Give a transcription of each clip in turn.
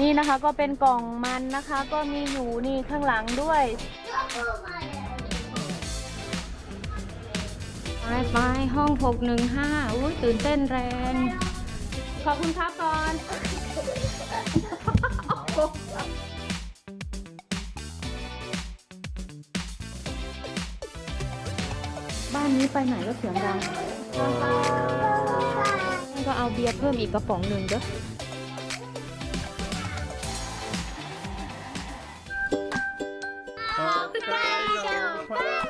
นี่นะคะก็เป็นกล่องมันนะคะ ก็มีอยู่นี่ข้างหลังด้วยไปไปห้องหกหนึ่งห้าอุ้ยตื่นเต้นแรง ขอบคุณครับก่อนบ้านนี้ไปไหนก็เสียงดังก็เอาเบียร์เพิ่มอีกกระป๋องหนึ่งเด้อ ส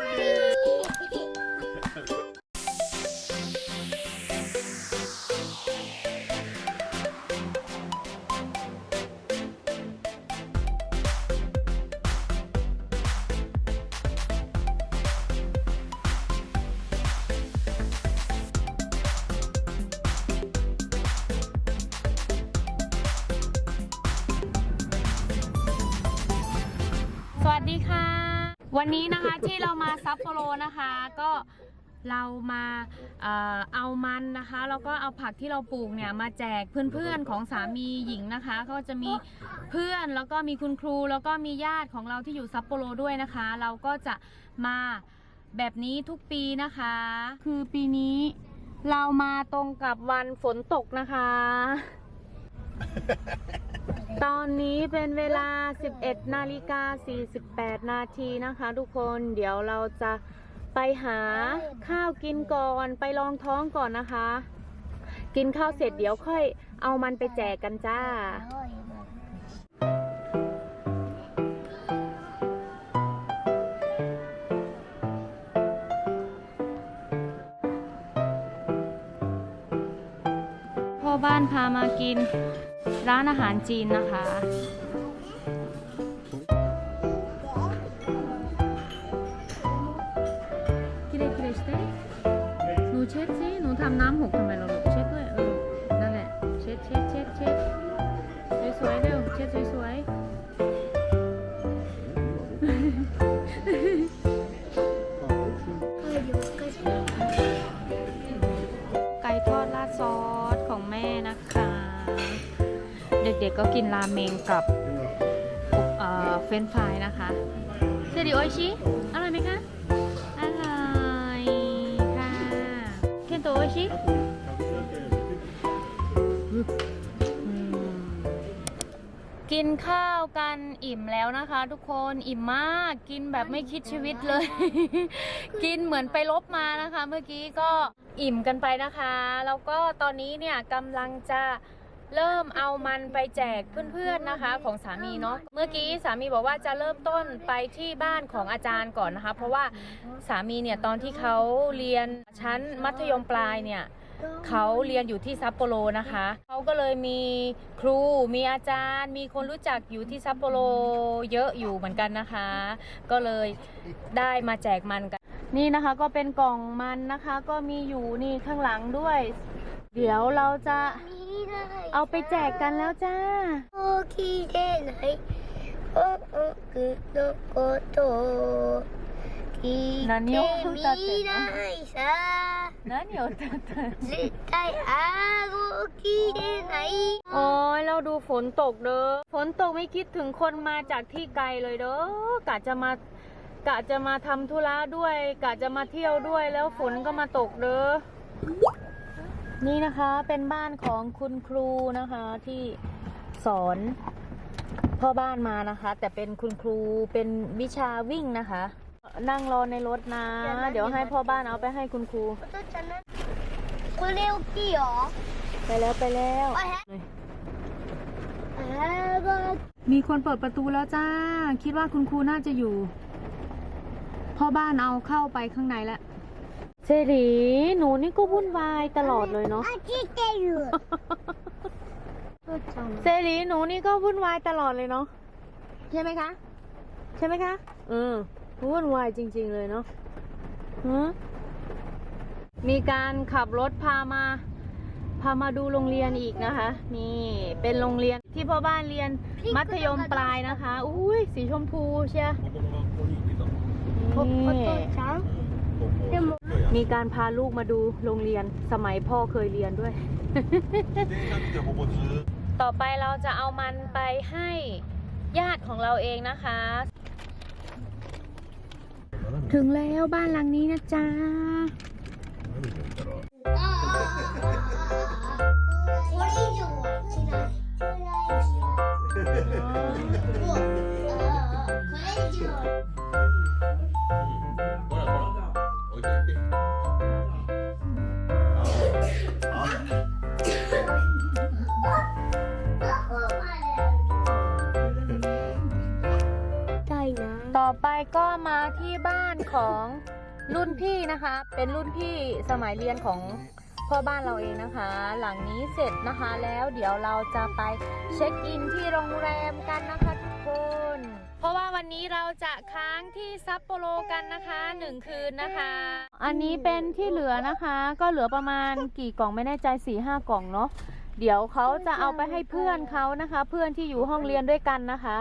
ซัปโปโรนะคะก็เรามาเอ่อเอามันนะคะแล้วก็เอาผักที่เราปลูกเนี่ยมาแจกเพื่อนๆของสามีหญิงนะคะ ก็จะมีเพื่อนแล้วก็มีคุณครู แล้วก็มีญาติของเราที่อยู่ซัปโปโรด้วยนะคะ เราก็จะมาแบบนี้ทุกปีนะคะ คือปีนี้เรามาตรงกับวันฝนตกนะคะ ตอนนี้เป็นเวลา 11 นาฬิกา 48 นาทีนะคะทุกคนเดี๋ยวเราจะไปหาข้าวกินก่อนไปรองท้องก่อนนะคะ กินข้าวเสร็จเดี๋ยวค่อยเอามันไปแจกกันจ้า พ่อบ้านพามากิน ร้านอาหารจีนนะคะ กิเลกิเลสเต้หนูเช็ดสิหนูทำน้ำหกทำไมเราลูกเช็ดด้วยเออนั่นแหละ เช็ดเช็ดเช็ดเช็ดสวยๆเร็ว เช็ดสวยๆ ด็กๆก็กินราเมงกับเฟรนฟรายนะคะเซริโอชิอร่อยไหมคะ อร่อยค่ะเคนโตโอชิกินข้าวกันอิ่มแล้วนะคะ ทุกคนอิ่มมากกินแบบไม่คิดชีวิตเลย กินเหมือนไปลบมานะคะ เมื่อกี้ก็อิ่มกันไปนะคะ แล้วก็ตอนนี้เนี่ยกำลังจะ เริ่มเอามันไปแจกเพื่อนๆนะคะ ของสามีเนาะเมื่อกี้สามีบอกว่าจะเริ่มต้นไปที่บ้านของอาจารย์ก่อนนะคะ เพราะว่าสามีเนี่ยตอนที่เขาเรียนชั้นมัธยมปลายเนี่ยเขาเรียนอยู่ที่ซัปโปโรนะคะ เขาก็เลยมีครู มีอาจารย์ มีคนรู้จักอยู่ที่ซัปโปโรเยอะอยู่เหมือนกันนะคะ ก็เลยได้มาแจกมันกัน นี่นะคะก็เป็นกล่องมันนะคะ ก็มีอยู่นี่ข้างหลังด้วย เดี๋ยวเราจะเอาไปแจกกันแล้วจ้า 大きでない多くのこと聞いてみないさ何を歌った絶対あごきでない โอ้ยเราดูฝนตกเด้อ ฝนตกไม่คิดถึงคนมาจากที่ไกลเลยเด้อกะจะมากะจะมาทำธุระด้วย กะจะมาเที่ยวด้วยแล้วฝนก็มาตกเด้อ นี่นะคะเป็นบ้านของคุณครูนะคะที่สอนพ่อบ้านมานะคะ แต่เป็นคุณครูเป็นวิชาวิ่งนะคะ นั่งรอในรถนะ เดี๋ยวให้พ่อบ้านเอาไปให้คุณครูคุณเร็วกี่หรอไปแล้วไปแล้วมีคนเปิดประตูแล้วจ้า คิดว่าคุณครูน่าจะอยู่ พ่อบ้านเอาเข้าไปข้างในแล้ว เจรีหนูนี่ก็วุ่นวายตลอดเลยเนาะอาชีเจรีหนูนี่ก็วุ่นวายตลอดเลยเนาะใช่ไหมคะ ใช่ไหมคะเออวุ่นวายจริง ๆเลยเนาะมีการขับรถพามา พามาดูโรงเรียนอีกนะคะ นี่เป็นโรงเรียนที่พ่อบ้านเรียนมัธยมปลายนะคะ อุ้ยสีชมพูเชียนี่ มีการพาลูกมาดูโรงเรียนสมัยพ่อเคยเรียนด้วย ต่อไปเราจะเอามันไปให้ญาติของเราเองนะคะ ถึงแล้วบ้านหลังนี้นะจ๊ะ ก็มาที่บ้านของรุ่นพี่นะคะ เป็นรุ่นพี่สมัยเรียนของพ่อบ้านเราเองนะคะ หลังนี้เสร็จนะคะแล้วเดี๋ยวเราจะไปเช็คอินที่โรงแรมกันนะคะทุกคน เพราะว่าวันนี้เราจะค้างที่ซัปโปโรกันนะคะหนึ่งคืนนะคะ อันนี้เป็นที่เหลือนะคะ ก็เหลือประมาณกี่กล่องไม่แน่ใจ4ี่ห้ากล่องเนาะเดี๋ยวเขาจะเอาไปให้เพื่อนเขานะคะ เพื่อนที่อยู่ห้องเรียนด้วยกันนะคะ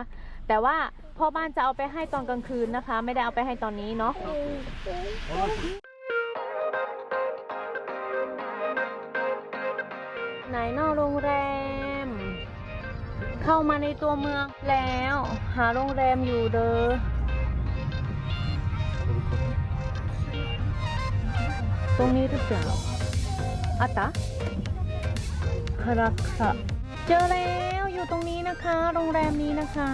แต่ว่า พ่อบ้านจะเอาไปให้ตอนกลางคืนนะคะ ไม่ได้เอาไปให้ตอนนี้เนาะไหนนอกโรงแรม เข้ามาในตัวเมืองแล้ว หาโรงแรมอยู่เด้อตรงนี้หรือเปล่าอัตตาคาราคาเจอแล้วอยู่ตรงนี้นะคะ โรงแรมนี้นะคะ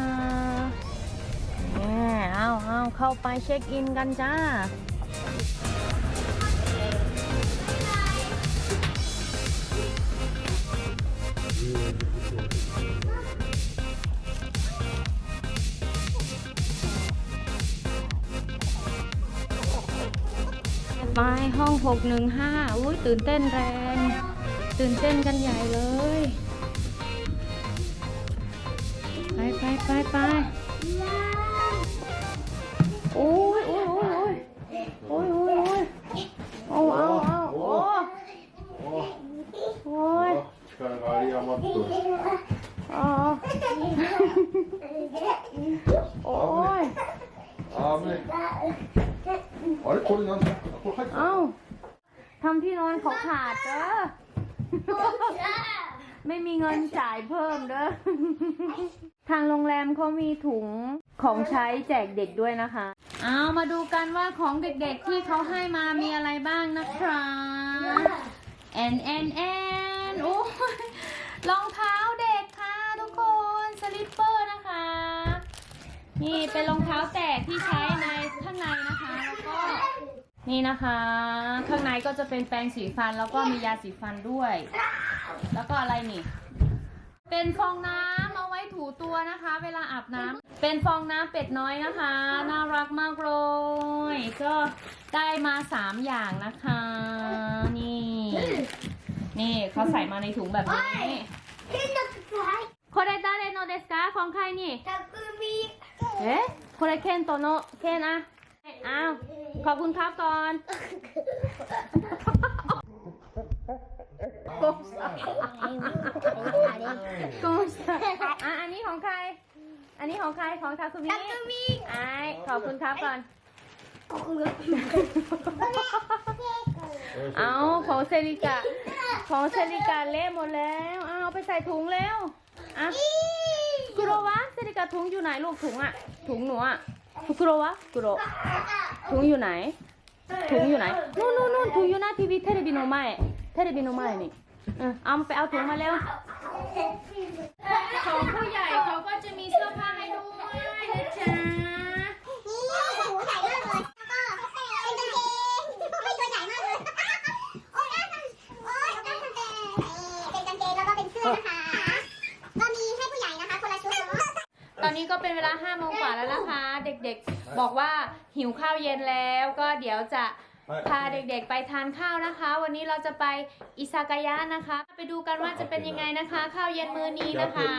เอาเอาเข้าไปเช็คอินกันจ้า ไปห้อง 615 อุ้ยตื่นเต้นแรง ตื่นเต้นกันใหญ่เลย ไปไปไปไป ใช้แจกเด็กด้วยนะคะ เอามาดูกันว่าของเด็กๆที่เขาให้มามีอะไรบ้างนะครับแอนแอนแอนโอ้ยรองเท้าเด็กค่ะทุกคนสลิปเปอร์นะคะ นี่เป็นรองเท้าแตกที่ใช้ในข้างในนะคะแล้วก็นี่นะคะ ข้างในก็จะเป็นแปรงสีฟันแล้วก็มียาสีฟันด้วย แล้วก็อะไรนี่ เป็นฟองน้ำเอาไว้ถูตัวนะคะ เวลาอาบน้ำ เป็นฟองน้ำเป็ดน้อยนะคะ น่ารักมากเลย ก็ได้มาสามอย่างนะคะ นี่ นี่เขาใส่มาในถุงแบบนี้คนใดาเรโนเดสกาของใครนี่เอ๊ะโคเรเคนโตโนเคนอะอ้าวขอบคุณครับก่อนกงสาอันนี้ของใคร อันนี้ของใครของทาคุมิทาคุมิ ไอ้ขอบคุณครับก่อน เอาของเซริกะ ของเซริกะเละหมดแล้ว เอาไปใส่ถุงแล้วอะกุโรวะเซริกะถุงอยู่ไหนลูกถุงอะ ถุงหนูอะกุโรวะกุโรถุงอยู่ไหน ถุงอยู่ไหน นู่นนู่นน่นถุงอยู่หน้าทีวีเทเลบิโนไม่เทเลบิโนไม่นี่ เออเอาไปเอาถุงมาเร็ว ของผู้ใหญ่เขาก็จะมีเสื้อผ้าให้ด้วยนะจ๊ะนี่หูใหญ่มากเลยแล้วก็เป็นกางเกงไม่ตัวใหญ่มากเลยโอ้ยน่าสันโอ้ยน่าสันเตเป็นกางเกงแล้วก็เป็นเสื้อนะคะก็มีให้ผู้ใหญ่นะคะคนละชุดเนาะตอนนี้ก็เป็นเวลา5โมงกว่าแล้วนะคะ เด็กๆบอกว่าหิวข้าวเย็นแล้วก็เดี๋ยวจะ พาเด็กๆไปทานข้าวนะคะ วันนี้เราจะไปอิซากายะนะคะ ไปดูกันว่าจะเป็นยังไงนะคะ ข้าวเย็นมื้อนี้นะคะ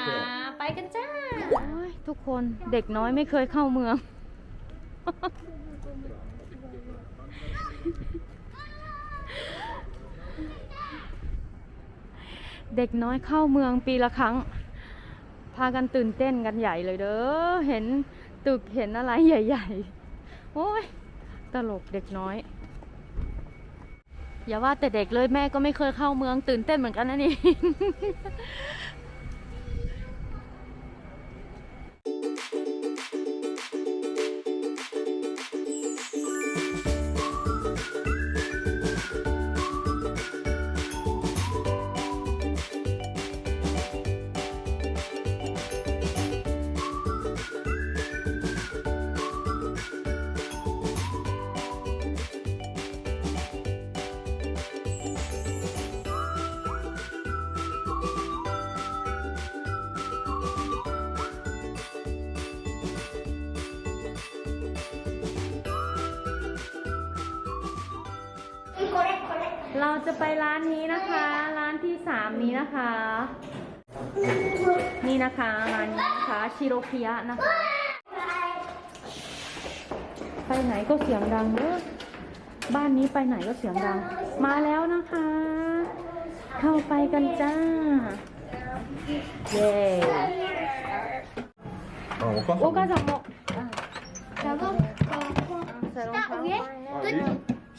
ไปกันจ้าทุกคนเด็กน้อยไม่เคยเข้าเมือง เด็กน้อยเข้าเมืองปีละครั้ง พากันตื่นเต้นกันใหญ่เลยเด้อเห็นตึกเห็นอะไรใหญ่ ๆ โอ้ยตลกเด็กน้อย อย่าว่าแต่เด็กเลยแม่ก็ไม่เคยเข้าเมืองตื่นเต้นเหมือนกันนะนี่ เราจะไปร้านนี้นะคะ ร้านที่สามนี้นะคะ นี่นะคะร้านนี้นะคะชิโรคิยะนะคะ ไปไหนก็เสียงดังเนอะบ้านนี้ไปไหนก็เสียงดัง มาแล้วนะคะ เข้าไปกันจ้า เย้ あ、お母さん。 โอ้กาจับโมอ่ะ ラボット ใส่รองเท้า 下上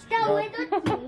下上どっち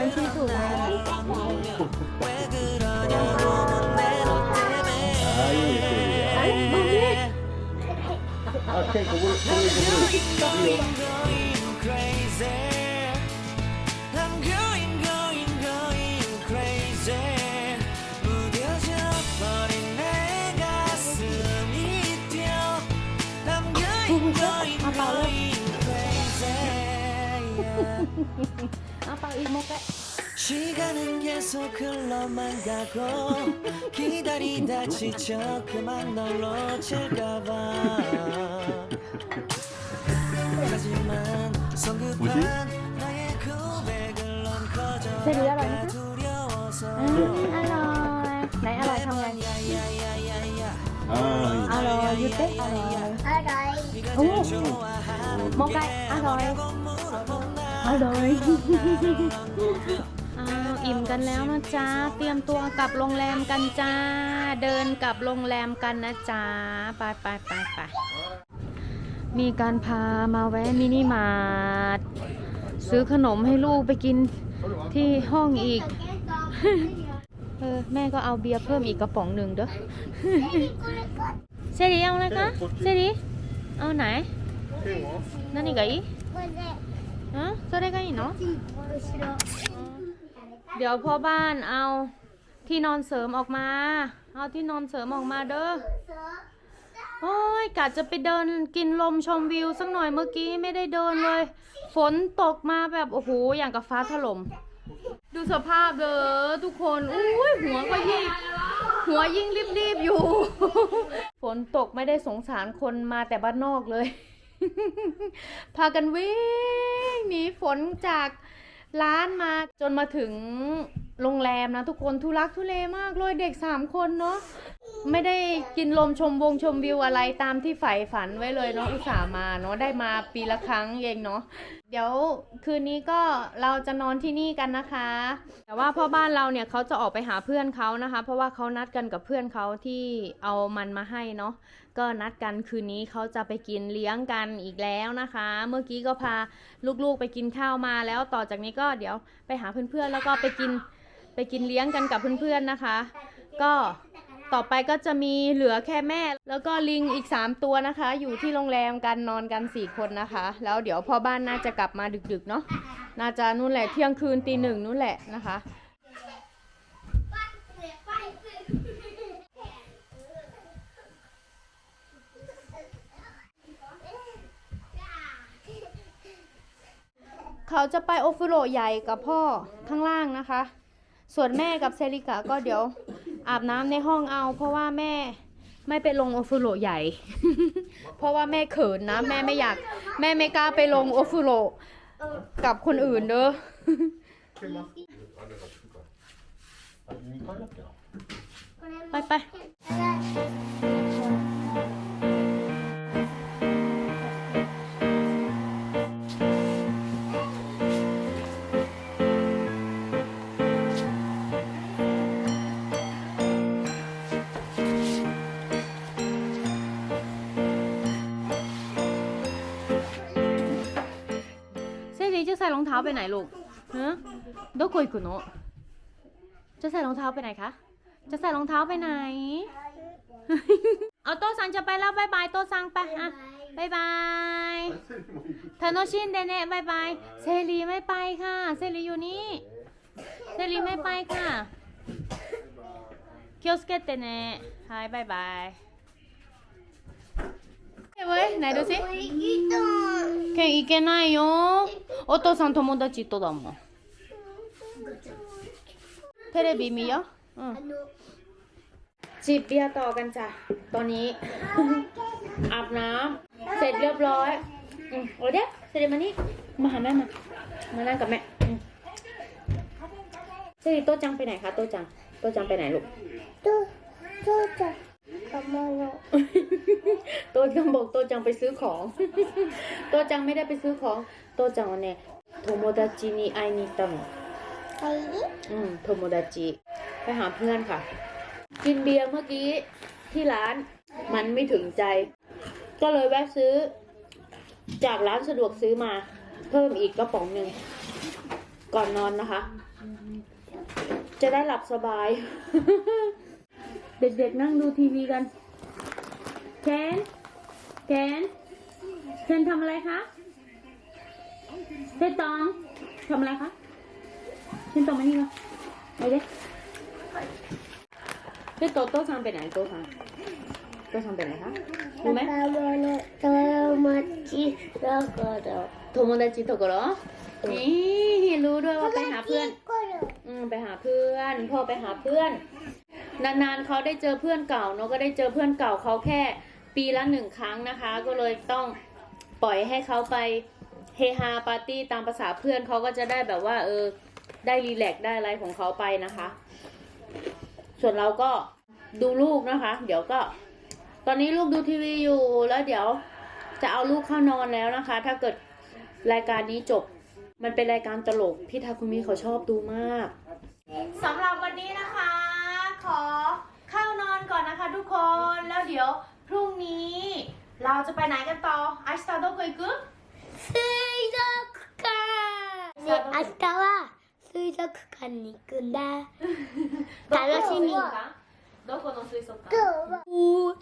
오케이, 그걸, 그걸, 그걸. Thank you. 이모가 시간은 계속 흘러만 가고 기다리다 지쳐 그만 널 놓칠까봐. 하지만 성급한 나의 고백을 넌 거절할까 두려워서. อร่อยไหนอร่อยทำไง 아, 야야야야야 อร่อยยุติอร่อย อร่อย 네가 제일 좋아하는 โมกไก่อร่อย 게 อาเลยเอาอิ่มกันแล้วนะจ๊ะ เตรียมตัวกลับโรงแรมกันจ้า เดินกลับโรงแรมกันนะจ๊ะ ไปไปไปไปมีการพามาแวะมินิมาร์ทซื้อขนมให้ลูกไปกินที่ห้องอีก เออแม่ก็เอาเบียร์เพิ่มอีกกระป๋องหนึ่งเด้อเซรีเอาอะไรคะเซรีเอาไหนนั่นがいいไง ะそれがいいの後ろ เดี๋ยวพ่อบ้านเอาที่นอนเสริมออกมา เอาที่นอนเสริมออกมาเด้อ โอ้ยกะจะไปเดินกินลมชมวิวสักหน่อยเมื่อกี้ไม่ได้เดินเลย ฝนตกมาแบบโอ้โหอย่างกับฟ้าถล่ม ดูสภาพเด้อทุกคนอุ้ยหัวก็ยิ่งหัวยิ่งรีบๆอยู่ ฝนตกไม่ได้สงสารคนมาแต่บ้านนอกเลย พากันวิ่งหนีฝนจากร้านมาจนมาถึงโรงแรมนะทุกคนทุลักทุเลมากเลยเด็กสามคนเนาะไม่ได้กินลมชมวงชมวิวอะไรตามที่ใฝ่ฝันไว้เลยเนาะอุตส่าห์มาเนาะได้มาปีละครั้งเองเนาะเดี๋ยวคืนนี้ก็เราจะนอนที่นี่กันนะคะ แต่ว่าพ่อบ้านเราเนี่ยเขาจะออกไปหาเพื่อนเขานะคะ เพราะว่าเขานัดกันกับเพื่อนเขาที่เอามันมาให้เนาะ ก็นัดกันคืนนี้เขาจะไปกินเลี้ยงกันอีกแล้วนะคะ เมื่อกี้ก็พาลูกๆไปกินข้าวมาแล้วต่อจากนี้ก็เดี๋ยวไปหาเพื่อนๆแล้วก็ไปกินไปกินเลี้ยงกันกับเพื่อนๆนะคะ ก็ต่อไปก็จะมีเหลือแค่แม่ แล้วก็ลิงอีก 3 ตัวนะคะ อยู่ที่โรงแรมกันนอนกัน 4 คนนะคะ แล้วเดี๋ยวพ่อบ้านน่าจะกลับมาดึกๆเนาะน่าจะนู่นแหละเที่ยงคืนตีหนึ่งนู่นแหละนะคะ เขาจะไปโอฟิโรใหญ่กับพ่อข้างล่างนะคะ ส่วนแม่กับเซริกะก็เดี๋ยวอาบน้ำในห้องเอา เพราะว่าแม่ไม่ไปลงโอฟิโรใหญ่ เพราะว่าแม่เขินนะ แม่ไม่อยาก แม่ไม่กล้าไปลงโอฟิโรกับคนอื่นเด้อ ไปไป ใส่รองเท้าไปไหนลูกฮะどこ行くのจะใส่รองเท้าไปไหนคะ จะใส่รองเท้าไปไหน เอาโตะซังจะไปแล้วบายบายโตะซังไปอ่ะบายบายทานชินเดเนะบายบายเซรีไม่ไปค่ะ เซรีอยู่นี่ เซรีไม่ไปค่ะ 気をつけてねはいバイバイえ เว้ยไหนดูสิเก่งอีกแค่ไหนโยโอโตซันทโมดาจิโตดามะเทเลบีมีเยอะจีบเบียต่อกันจ้ะตอนนี้ อาบน้ำเสร็จเรียบร้อยโอ้เด็กเสร็จมานี่มาหาแม่มามานั่งกับแม่เสร็จโตจังไปไหนคะโตจังโตจังไปไหนลูกโตโตจัง ทำไมอ่นอะโตจังบอกโตจังไปซื้อของ โตจังไม่ได้ไปซื้อของ โตจังเนี่ยโทโมดาจินีไอนิตังไปดิอืมโทโมดาจิไปหาเพื่อนค่ะ กินเบียร์เมื่อกี้ที่ร้านมันไม่ถึงใจ ก็เลยแวะซื้อ จากร้านสะดวกซื้อมา เพิ่มอีกกระป๋องหนึ่ง ก่อนนอนนะคะ จะได้หลับสบาย เด็กๆนั่งดูทีวีกัน เคนเคนเคนทำอะไรคะเจตองทำอะไรคะเคนตองมานี่มาไปเด็กเจโตโตซังไปไหนโตซังโตซังไปไหนคะรู้ไหมโตมาจิโตโกโรโตมาจิโตโกโรนี่รู้ด้วยว่าไปหาเพื่อน อืมไปหาเพื่อน พ่อไปหาเพื่อน นานๆเขาได้เจอเพื่อนเก่าเนาะก็ได้เจอเพื่อนเก่าเขาแค่ปีละหนึ่งครั้งนะคะ ก็เลยต้องปล่อยให้เขาไปเฮฮาปาร์ตี้ตามภาษาเพื่อนเขาก็จะได้แบบว่า เออ ได้รีแลกซ์ได้อะไรของเขาไปนะคะ ส่วนเราก็ดูลูกนะคะ เดี๋ยวก็ ตอนนี้ลูกดูทีวีอยู่แล้วเดี๋ยวจะเอาลูกเข้านอนแล้วนะคะ ถ้าเกิดรายการนี้จบ มันเป็นรายการตลกพี่ทาคุมิเขาชอบดูมาก สำหรับวันนี้นะคะ ขอเข้านอนก่อนนะคะทุกคน แล้วเดี๋ยวพรุ่งนี้ เราจะไปไหนกันต่อ อาชิตาโดโกอิกุ 水族館ね明日は水族館に行くんだ楽しみどこの水族館おー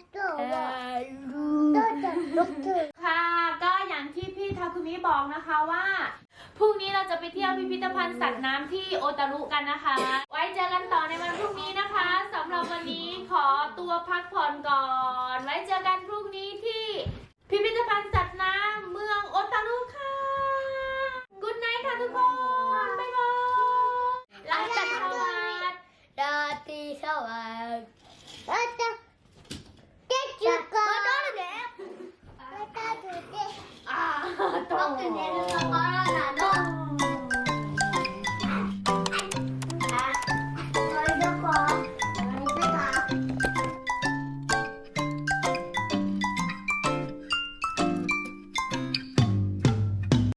る ค่ะ ก็อย่างที่พี่ทาคุมิบอกนะคะว่า พรุ่งนี้เราจะไปเที่ยวพิพิธภัณฑ์สัตว์น้ำที่โอตารุกันนะคะ ไว้เจอกันต่อในวันพรุ่งนี้นะคะสำหรับวันนี้ขอตัวพักผ่อนก่อน ไว้เจอกันพรุ่ง